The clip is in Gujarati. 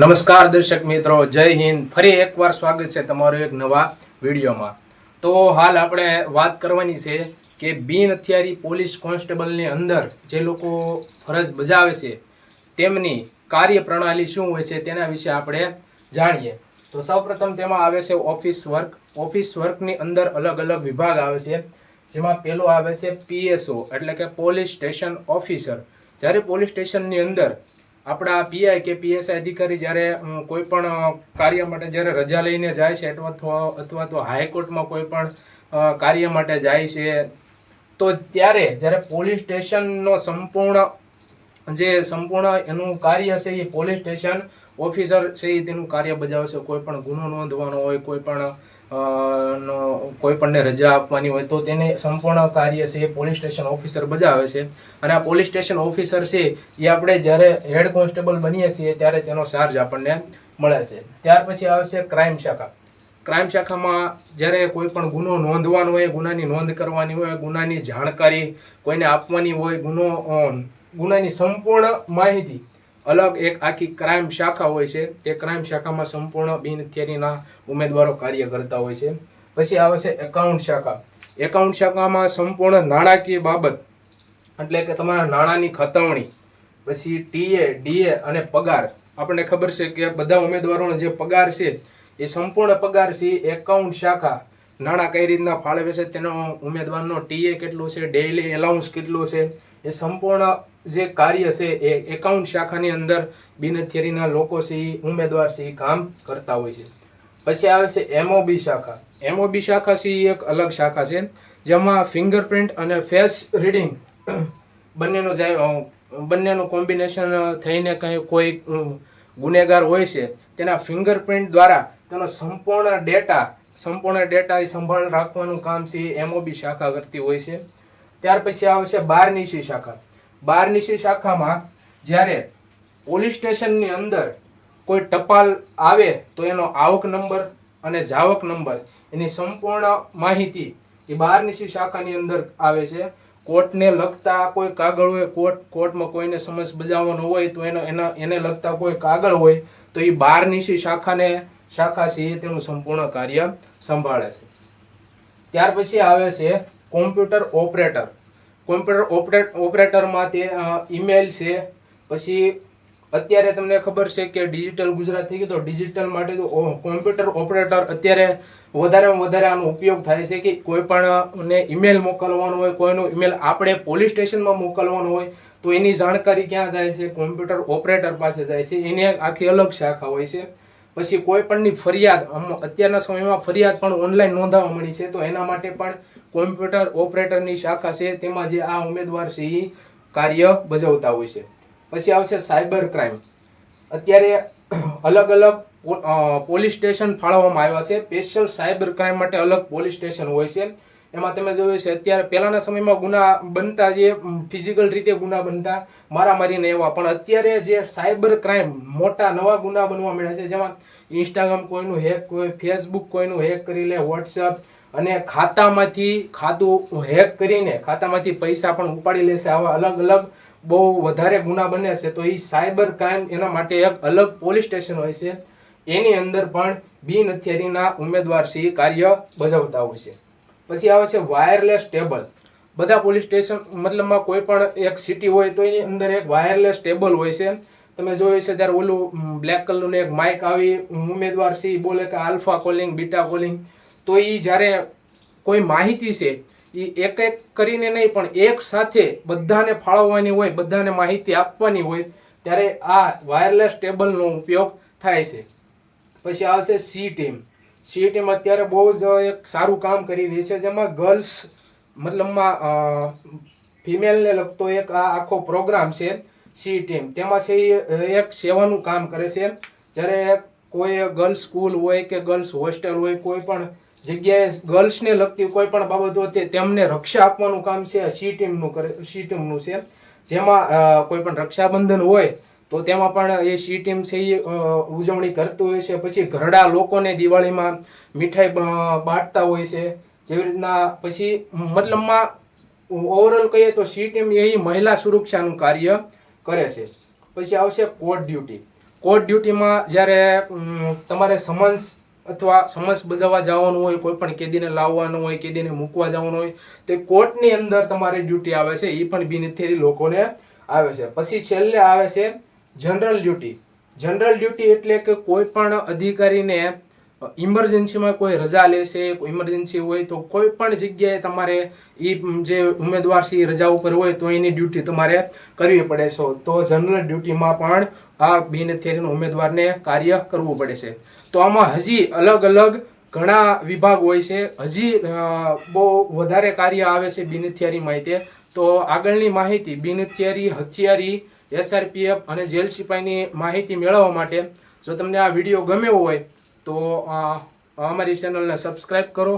નમસ્કાર દર્શક મિત્રો, જય હિન્દ. ફરી એકવાર સ્વાગત છે તમારું એક નવા વિડીયોમાં. તો હાલ આપણે વાત કરવાની છે કે બિન હથિયારી પોલીસ કોન્સ્ટેબલની અંદર જે લોકો ફરજ બજાવે છે, તેમની કાર્યપ્રણાલી શું હોય છે તેના વિશે આપણે જાણીએ. તો સૌપ્રથમ તેમાં આવે છે ઓફિસ વર્ક. ઓફિસ વર્કની અંદર અલગ અલગ વિભાગ આવે છે, જેમાં પેલો આવે છે પીએસઓ, એટલે કે પોલીસ સ્ટેશન ઓફિસર. જ્યારે પોલીસ સ્ટેશનની અંદર આપણા પીઆઈ કે પીએસઆઈ અધિકારી જ્યારે કોઈ પણ કાર્ય માટે જ્યારે રજા લઈને જાય છે અથવા અથવા તો હાઈકોર્ટમાં કોઈ પણ કાર્ય માટે જાય છે, તો ત્યારે જ્યારે પોલીસ સ્ટેશનનો સંપૂર્ણ, જે સંપૂર્ણ એનું કાર્ય છે એ પોલીસ સ્ટેશન ઓફિસર છે એ તેનું કાર્ય બજાવે છે. કોઈ પણ ગુનો નોંધવાનો હોય, કોઈ પણ નો, કોઈ પણને રજા આપવાની હોય તો તેને સંપૂર્ણ કાર્ય છે એ પોલીસ સ્ટેશન ઓફિસર બજાવે છે. અને આ પોલીસ સ્ટેશન ઓફિસર છે એ આપણે જ્યારે હેડ કોન્સ્ટેબલ બનીએ છીએ ત્યારે તેનો ચાર્જ આપણને મળે છે. ત્યાર પછી આવે છે ક્રાઇમ શાખા. ક્રાઇમ શાખામાં જ્યારે કોઈ પણ ગુનો નોંધવાનો હોય, ગુનાની નોંધ કરવાની હોય, ગુનાની જાણકારી કોઈને આપવાની હોય, ગુનો ગુનાની સંપૂર્ણ માહિતી અલગ એક આખી ક્રાઇમ શાખા હોય છે. એ ક્રાઇમ શાખામાં સંપૂર્ણ બિન હથિયારીના ઉમેદવારો કાર્ય કરતા હોય છે. પછી આવે છે એકાઉન્ટ શાખા. એકાઉન્ટ શાખામાં સંપૂર્ણ નાણાકીય બાબત એટલે કે તમારા નાણાંની ખતવણી, પછી ટીએ, ડીએ અને પગાર. આપણને ખબર છે કે બધા ઉમેદવારોનો જે પગાર છે, એ સંપૂર્ણ પગાર છે. એકાઉન્ટ શાખા નાણાં કઈ રીતના ફાળવે છે, તેનો ઉમેદવારનો ટીએ કેટલું છે ડેઇલી એલાઉન્સ કેટલું છે એ સંપૂર્ણ જે કાર્ય છે એ એકાઉન્ટ શાખાની અંદર બિનહથિયારીના લોકો છે ઉમેદવાર છે કામ કરતા હોય છે. પછી આવે છે એમઓબી શાખા. એમઓબી શાખા છે એક અલગ શાખા છે, જેમાં ફિંગરપ્રિન્ટ અને ફેસ રીડિંગ બંનેનો બંનેનું કોમ્બિનેશન થઈને કંઈ કોઈ ગુનેગાર હોય છે, તેના ફિંગરપ્રિન્ટ દ્વારા તેનો સંપૂર્ણ ડેટા સંપૂર્ણ ડેટા એ સંભાળ રાખવાનું કામ છે એમઓબી શાખા કરતી હોય છે. ત્યાર પછી આવશે બારનીસી શાખા. બારનીશી શાખામાં જ્યારે પોલીસ સ્ટેશનની અંદર કોઈ ટપાલ આવે તો એનો આવક નંબર અને જાવક નંબર એની સંપૂર્ણ માહિતી એ બારનીશી શાખાની અંદર આવે છે. કોર્ટને લગતા કોઈ કાગળ હોય, કોર્ટ, કોર્ટમાં કોઈને સમજ બજાવવાનો હોય તો એનો, એના, એને લગતા કોઈ કાગળ હોય તો એ બારનીસી શાખાને, શાખા છે તેનું સંપૂર્ણ કાર્ય સંભાળે છે. ત્યાર પછી આવે છે કોમ્પ્યુટર ઓપરેટર. કોમ્પ્યુટર ઓપરેટ ઓપરેટરમાં તે ઈમેલ છે. પછી અત્યારે તમને ખબર છે કે ડિજિટલ ગુજરાત થઈ ગયું તો ડિજિટલ માટે તો કોમ્પ્યુટર ઓપરેટર અત્યારે વધારેમાં વધારે આનો ઉપયોગ થાય છે કે કોઈ પણને ઈમેલ મોકલવાનો હોય, કોઈનો ઈમેલ આપણે પોલીસ સ્ટેશનમાં મોકલવાનો હોય, તો એની જાણકારી ક્યાં જાય છે? કોમ્પ્યુટર ઓપરેટર પાસે જાય છે. એની આખી અલગ શાખા હોય છે. પછી કોઈ પણની ફરિયાદ અત્યારના સમયમાં ફરિયાદ પણ ઓનલાઈન નોંધાવા મળી છે. તો એના માટે પણ કોમ્પ્યુટર ઓપરેટરની શાખા છે. તેમાં જે આ ઉમેદવાર છે એ કાર્ય ભજવતા હોય છે. પછી આવશે સાયબર ક્રાઇમ અત્યારે અલગ અલગ પોલીસ સ્ટેશન ફાળવવામાં આવ્યા છે. સ્પેશિયલ સાયબર ક્રાઇમ માટે અલગ પોલીસ સ્ટેશન હોય છે. એમાં તમે જોયું છે, અત્યારે પહેલાના સમયમાં ગુના બનતા જે ફિઝિકલ રીતે ગુના બનતા મારામારીને એવા. પણ અત્યારે જે સાયબર ક્રાઇમ મોટા નવા ગુના બનવા મળ્યા છે. જેમાં ઇન્સ્ટાગ્રામ કોઈનું હેક કોઈ ફેસબુક કોઈનું હેક કરી લે વોટ્સઅપ અને ખાતામાંથી ખાતું હેક કરીને ખાતામાંથી પૈસા પણ ઉપાડી લેશે. આવા અલગ અલગ બહુ વધારે ગુના બને છે. તો એ સાયબર ક્રાઇમ એના માટે એક અલગ પોલીસ સ્ટેશન હોય છે. એની અંદર પણ બિન હથિયારીના ઉમેદવાર શ્રી કાર્ય ભજવતા હોય છે. પછી આવે છે વાયરલેસ ટેબલ બધા પોલીસ સ્ટેશન મતલબમાં કોઈ પણ એક સિટી હોય તો એની અંદર એક વાયરલેસ ટેબલ હોય છે. તમે જોયું છે ત્યારે ઓલું બ્લેક કલરનું એક માઇક આવી ઉમેદવાર સી, બોલે કે આલ્ફા કોલિંગ બીટા કોલિંગ તો એ જ્યારે કોઈ માહિતી છે એ એક એક કરીને નહીં, પણ એક સાથે બધાને ફાળવવાની હોય, બધાને માહિતી આપવાની હોય, ત્યારે આ વાયરલેસ ટેબલનો ઉપયોગ થાય છે. પછી આવશે સી ટીમ સી અત્યારે બહુ જ એક સારું કામ કરી રહી છે, જેમાં ગર્લ્સ મતલબમાં ફિમેલને લગતો એક આ આખો પ્રોગ્રામ છે સી ટીમ તેમાં છે એક સેવાનું કામ કરે છે. જ્યારે કોઈ ગર્લ્સ સ્કૂલ હોય કે ગર્લ્સ હોસ્ટેલ હોય, કોઈ પણ જગ્યાએ ગર્લ્સને લગતી કોઈ પણ બાબત તે તેમને રક્ષા આપવાનું કામ છે સી ટીમનું કરે સી ટીમનું છે. જેમાં કોઈ પણ રક્ષાબંધન હોય તો તેમાં પણ એ સી ટીમ છે એ ઉજવણી કરતું હોય છે. પછી ઘરડા લોકોને દિવાળીમાં મીઠાઈ બાંટતા હોય છે. જેવી રીતના પછી મતલબમાં ઓવરઓલ કહીએ તો સી ટીમ એ મહિલા સુરક્ષાનું કાર્ય કરે છે. પછી આવશે કોર્ટ ડ્યુટી કોર્ટ ડ્યુટીમાં જ્યારે તમારે સમન્સ અથવા સમન્સ બજાવવા જવાનું હોય, કોઈ પણ કેદીને લાવવાનું હોય, કેદીને મૂકવા જવાનું હોય, તે કોર્ટની અંદર તમારે ડ્યુટી આવે છે. એ પણ બિનથેરી લોકોને આવે છે. પછી છેલ્લે આવે છે જનરલ ડ્યુટી જનરલ ડ્યુટી એટલે કે કોઈ પણ અધિકારીને ઇમરજન્સીમાં કોઈ રજા લેશે ઇમરજન્સી હોય તો કોઈ પણ જગ્યાએ તમારે એ જે ઉમેદવાર છે એ રજા ઉપર હોય તો એની ડ્યુટી તમારે કરવી પડે છે. તો જનરલ ડ્યુટીમાં પણ આ બિનહથિયારીનો ઉમેદવારને કાર્ય કરવું પડે છે. તો આમાં હજી અલગ અલગ ઘણા વિભાગ હોય છે. હજી બહુ વધારે કાર્ય આવે છે બિનહથિયારી માહિતી. તો આગળની માહિતી બિનહથિયારી હથિયારી એસઆરપીએફ અને જેલ સિપાહીની માહિતી મેળવવા માટે જો તમને આ વીડિયો ગમ્યો હોય તો અમારી ચેનલને સબસ્ક્રાઈબ કરો